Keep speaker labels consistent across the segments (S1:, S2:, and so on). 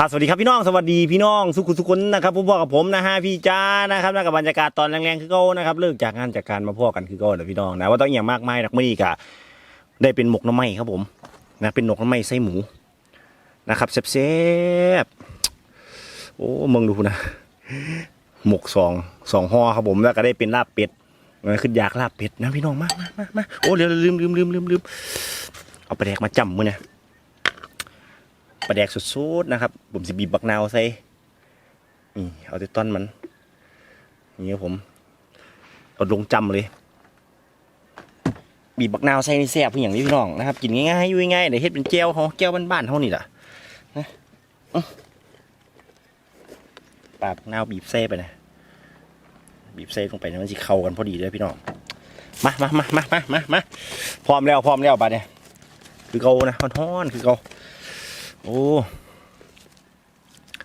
S1: ครับสวัสดีครับพี่น้องสวัสดีพี่น้องสุขุสุขนนะครับผมบอกับผมนะฮะพี่จ้านะครับนะกับบรรยากาศตอนแรงๆคือเก้านะครับเลิกจากงานจากการมาพ่อกันคือเก้าเดี๋ยวพี่น้องนะว่าต้องอย่างมากมายนักไม่ดีกะได้เป็นหมกน้ำไม้ครับผมนะเป็นหมกน้ำไม้ไส้หมูนะครับแซ่บๆโอ้มึงดูนะหมกสองสองห่อครับผมแล้วก็ได้เป็นลาบเป็ดนะขึ้นอยากลาบเป็ดนะพี่น้องมามามามาโอ้เดี๋ยวลืมลืมลืมลืมลืมเอาไปแดกมาจำมือเนี่ย ปลาแดกสุดๆนะครับ ผมสิบีบบักนาวใส่นี่เอาแต่ต้นมันนี่ครับผมเอาลงจำเลย บีบบักนาวใส่ในแซ่บเพื่ออย่างนี้พี่น้องนะครับ กินง่ายๆอยู่ง่ายๆเดี๋ยวเฮ็ดเป็นแก้วเขาแก้วบ้านๆเท่านี่แหละนะอ๋อปากนาวบีบใส่ไปนะบีบใส่ลงไปนะมันสิเข้ากันพอดีเลยพี่น้องมามามามามามาพร้อมแล้วพร้อมแล้วบาดเนี่ยคือเขานะฮ้อนๆคือเขา โอ้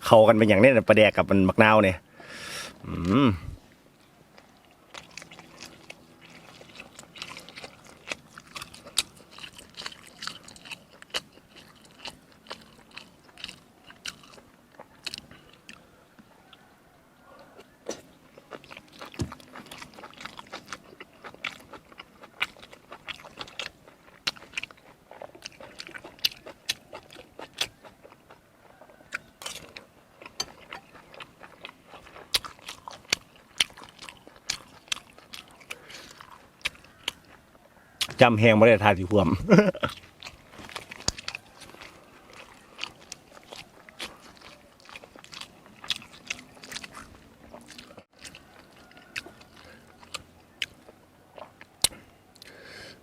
S1: เข้ากันเป็นอย่างนี้นะปลาแดกกับมันมักนาวเนี่ย อืม จำแหงมาได้ทานที่ควม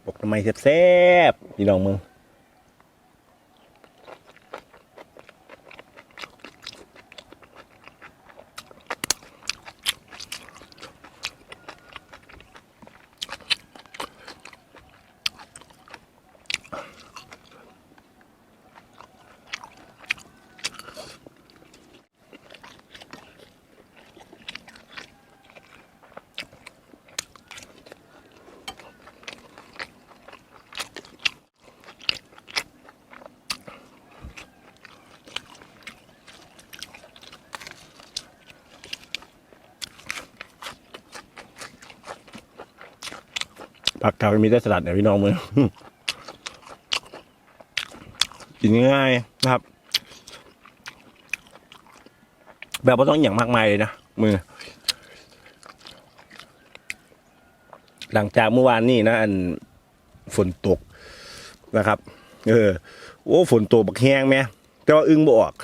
S1: บอกทำไมแซ่บๆพี่น้องมึง ผักกาดมีแต่สลัดเนี่ยพี่น้องมือกินง่ายนะครับ แบบว่าต้องอย่างมากมายเลยนะมือ หลังจากเมื่อวานนี่นะ อันฝนตกนะครับ เออ โอ้ฝนตกบักแห้งไหมแต่ว่าอึ้งบออก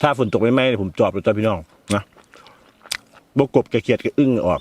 S1: ถ้าฝนตกไม่ไหมผมจอบเลยจ้าพี่น้องนะบกบแกเขียดแกอึ้งออก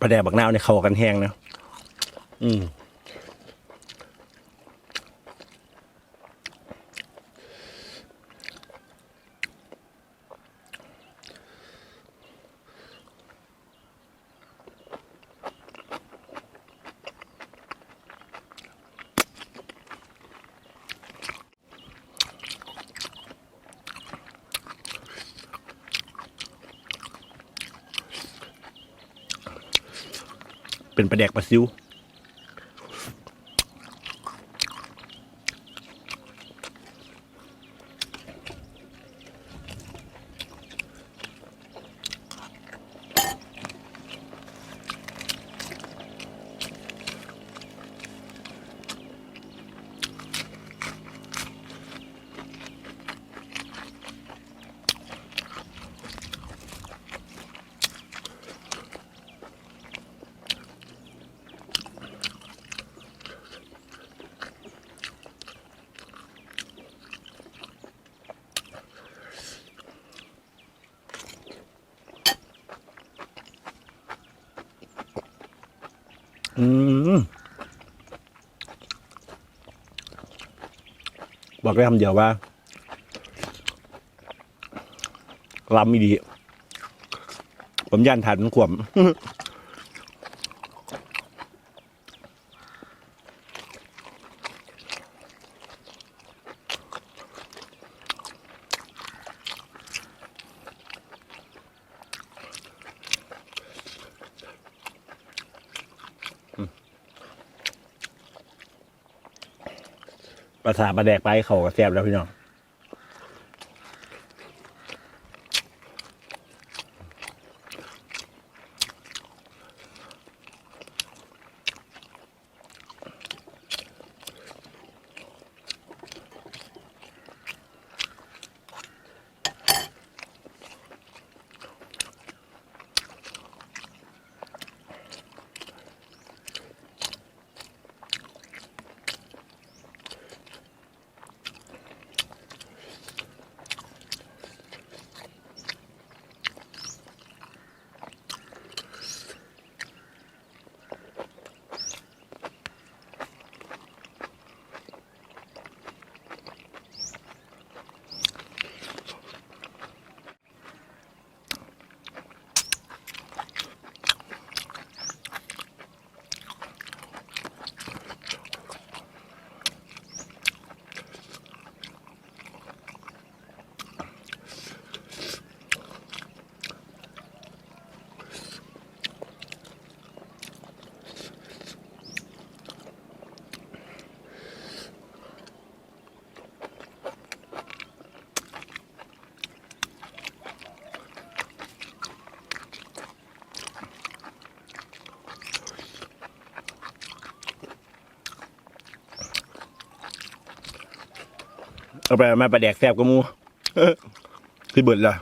S1: ประแดบักนาวเนี่ยเข้ากันแห้งนะ อืม เป็นปลาแดกปลาซิว อืมบอกได้คำเดียวว่าลำไม่ดี ผมย่านถาดมันขวม ภาษาประแดกไปเขาก็แซ่บแล้วพี่น้อง เอาไปมาประแดกแซ่บก็มูคือเบิดละ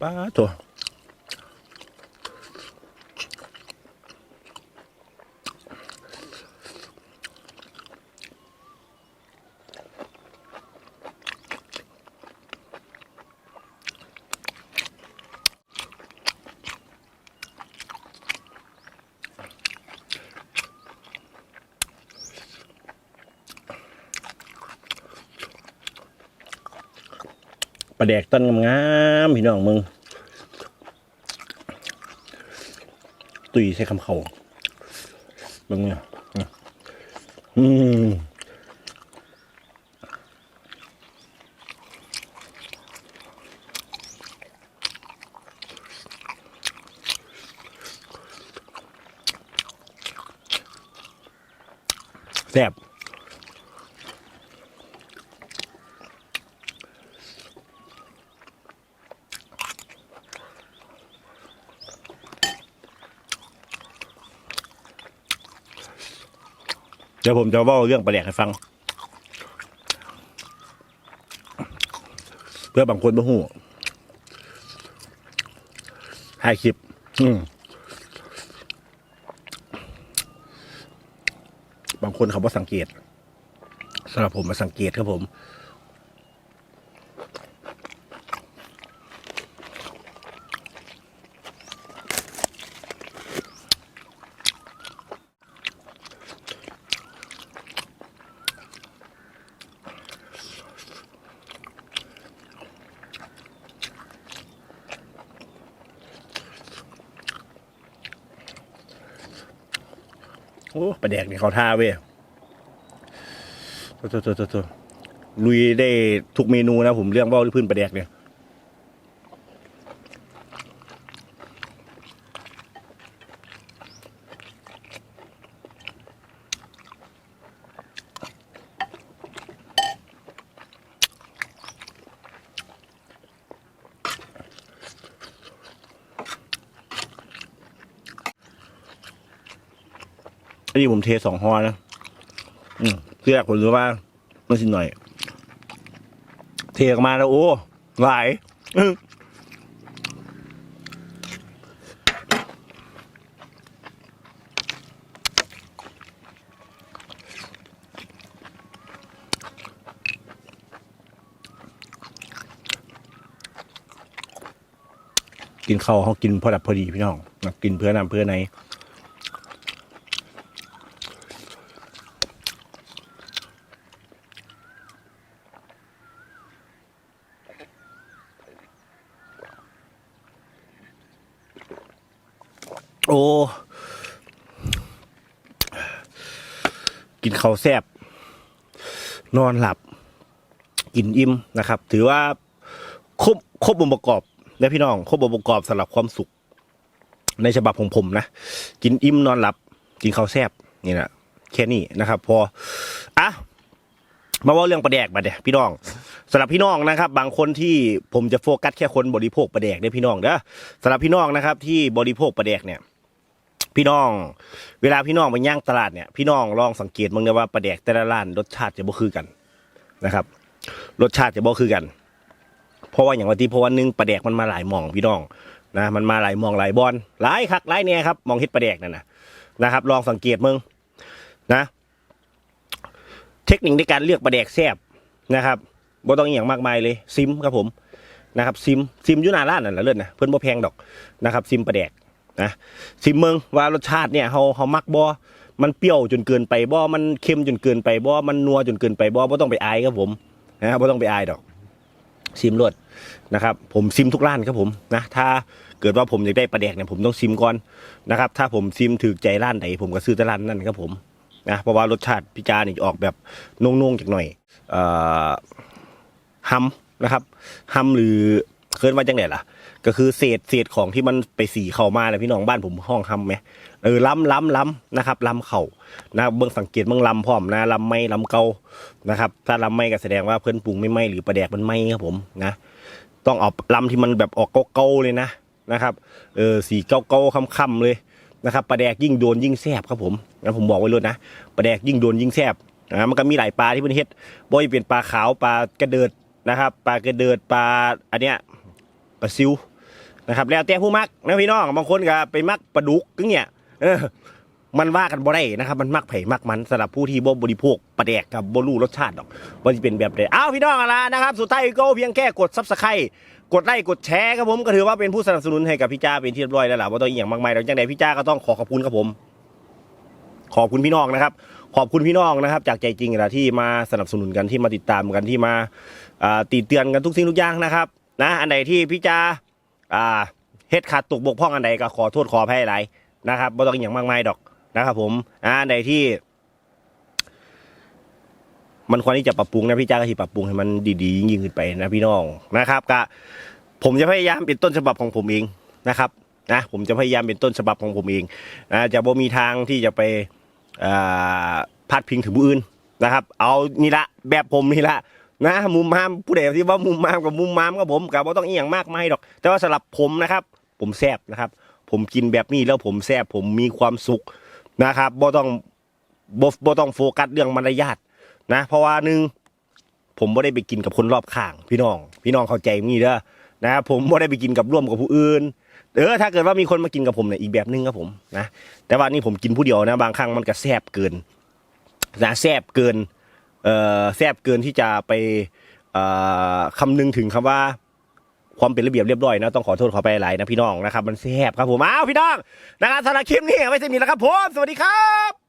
S1: ป้าตัว ปลาแดกต้นงามๆพี่น้องมึง ตุยใส่คำเขามึงเนี่ยอืมแซ่บ ดี๋ยวผมจะเล่าเรื่องประแดกให้ฟัง เพื่อบางคนไม่หูให้คลิป อืบางคนเขาว่าสังเกตสำหรับผมมาสังเกตครับผม โอ้ปลาแดกนี่เขาท่าเว้ยตัวตัวตัวตัวลุยได้ทุกเมนูนะผมเรื่องว่าพื้นปลาแดกเนี่ย นี่ผมเทสองห่อนะอืมเรียกผมรู้ว่ามันสิหน่อย เทออกมาแล้วโอ้หลายกินข้าวเขากินพอดับพอดีพี่น้องกินเพื่อนำเพื่อใน โอ้ กินข้าวแซบนอนหลับ กินอิ่มนะครับ ถือว่าครบครบองค์ประกอบนะพี่น้องครบองค์ประกอบสำหรับความสุข ในฉบับของผมนะ กินอิ่มนอนหลับ กินข้าวแซบนี่นะแค่นี้นะครับ พออะมาว่าเรื่องประแดกมาเดียพี่น้องสำหรับพี่น้องนะครับ บางคนที่ผมจะโฟกัสแค่คนบริโภคประแดกเนี่ยพี่น้องเด้อสำหรับพี่น้องนะครับ ที่บริโภคประแดกเนี่ย พี่น้อง เวลาพี่น้องไปย่างตลาดเนี่ยพี่น้องลองสังเกตมั้งนะว่าปลาแดกแต่ละร้านรสชาติจะบ่คือกันนะครับ รสชาติจะบ่คือกัน เพราะว่าอย่างวันที่เพราะว่าหนึงปลาแดกมันมาหลายมองพี่น้องนะมันมาหลายมองหลายบอลหลายคักหลายเนี่ยครับมองเฮ็ดปลาแดกนั่นนะนะครับ ลองสังเกตมึงนะ เทคนิคในการเลือกปลาแดกแซบนะครับบ่ต้องอหย่างมากมายเลยซิมครับผมนะครับซิมซิมอยู่หน้าร้านนั่นแหละเลิศนะเพิ่นบ่แพงดอกนะครับ ซิมปลาแดก นะสิเมืองว่ารสชาติเนี่ยเฮาเฮามักบ่มันเปรี้ยวจนเกินไปบ่มันเค็มจนเกินไปบ่มันนัวจนเกินไปบ่บ่ต้องไปอายครับผมนะบ่ต้องไปอายดอกซิมรสนะครับ ผมซิมทุกร้านครับผมนะถ้าเกิดว่าผมอยากได้ปลาแดกเนี่ยผมต้องซิมก่อนนะครับ ถ้าผมซิมถูกใจร้านไหนผมก็ซื้อแต่ร้านนั้นครับผมนะเพราะว่ารสชาติพิจานี่ออกแบบนุ่งๆจากหน่อยเอ่อฮัมนะครับฮัมหรือเคลื่อนว่าจังไหนล่ะ ก็คือเศษเศษของที่มันไปสีเข้ามาแหละพี่น้องบ้านผมห้องทำไหมเออล้ำล้ำล้ำนะครับล้ำเข่านะเบื้องสังเกตเบื้องล้ำพร้อมนะล้ำไม่ล้ำเกานะครับ ถ้าล้ำไม่ก็แสดงว่าเพื่อนปรุงไม่ไหมหรือประแดกมันไหมครับผมนะต้องเอาล้ำที่มันแบบออกเกาๆเลยนะนะครับเออสีเก่าๆค่ำๆเลยนะครับปลาแดกยิ่งโดนยิ่งแซ่บครับผมนะผมบอกไว้เลยนะปลาแดกยิ่งโดนยิ่งแซ่บนะมันก็มีหลายปลาที่เพิ่นเฮ็ดบ่อยเป็นปลาขาวปลากระเดิดนะครับปลากระเดิดปลาอันเนี้ยปลาซิว นะครับแล้วแต่ผู้มักนะพี่น้องบางคนก็ไปมักปลาดุกก็เนี่ยเออมันว่ากันบ่ได้นะครับ มันมักไผ่มักมันสำหรับผู้ที่บ่บริโภคปลาแดกกับบ่รู้รสชาติดอกว่าจะเป็นแบบใดอ้าวพี่น้องอะไรนะครับสุดท้ายก็เพียงแค่กดซับสไครต์กดไลค์กดแชร์ครับผมก็ถือว่าเป็นผู้สนับสนุนให้กับพี่จ้าเป็นที่เรียบร้อยแล้วล่ะว่าต้องอย่างมากมายแล้วจังใดพี่จ้าก็ต้องขอขอบคุณครับผม ขอบคุณพี่น้องนะครับ ขอบคุณพี่น้องนะครับ จากใจจริงนะที่มาสนับสนุนกันที่มาติดตามกันที่มาติเตือนกันทุกสิ่งทุกอย่างนะครับ นะ อันไหนที่พี่จ้า อ่าเฮ็ดขาดตกบกพร่องอันใดก็ขอโทษขออภัยหลายนะครับบ่ต้องอย่างมากมายดอกนะครับ ผมอ่าอันใดที่ มันควรที่จะปรับปรุงนะพี่จ้าก็ที่ปรับปรุงให้มันดีๆยิ่งขึ้นไปนะพี่น้องนะครับก็ผมจะพยายามเป็นต้นฉบับของผมเองนะครับนะผมจะพยายามเป็นต้นฉบับของผมเองนะจะบ่มีทางที่จะไปอ่าพาดพิงถึงผู้อื่นนะครับ เอานี่ละแบบผมนี่ละ นะมุมมามผู้ใดที่ว่ามุมมามกับมุมมามกับผมกับบ่าต้องอียงมากไมายดอก แต่ว่าสำหรับผมนะครับ ผมแซบนะครับ ผมกินแบบนี้แล้วผมแซบผมมีความสุขนะครับบ่ต้องบ่บ่ต้องโฟกัสเรื่องมารยาทนะ เพราะว่าหนึ่งผมบ่ได้ไปกินกับคนรอบข้าง พี่น้อง พี่น้องเข้าใจมีเด้อนะผมบ่ได้ไปกินกับร่วมกับผู้อื่นเออถ้าเกิดว่ามีคนมากินกับผมเนี่ยอีกแบบนึงครับผมนะแต่ว่านี่ผมกินผู้เดียวนะ บางครั้งมันก็แซบเกินนะแซบเกิน แซบเกินที่จะไปคำนึงถึงคำว่าความเป็นระเบียบเรียบร้อยนะต้องขอโทษขอไปหลายนะพี่น้องนะครับมันแซบครับผมอ้าวพี่น้องนะครับสำหรับคลิปนี้ไม่ใช่มีแล้วครับผมสวัสดีครับ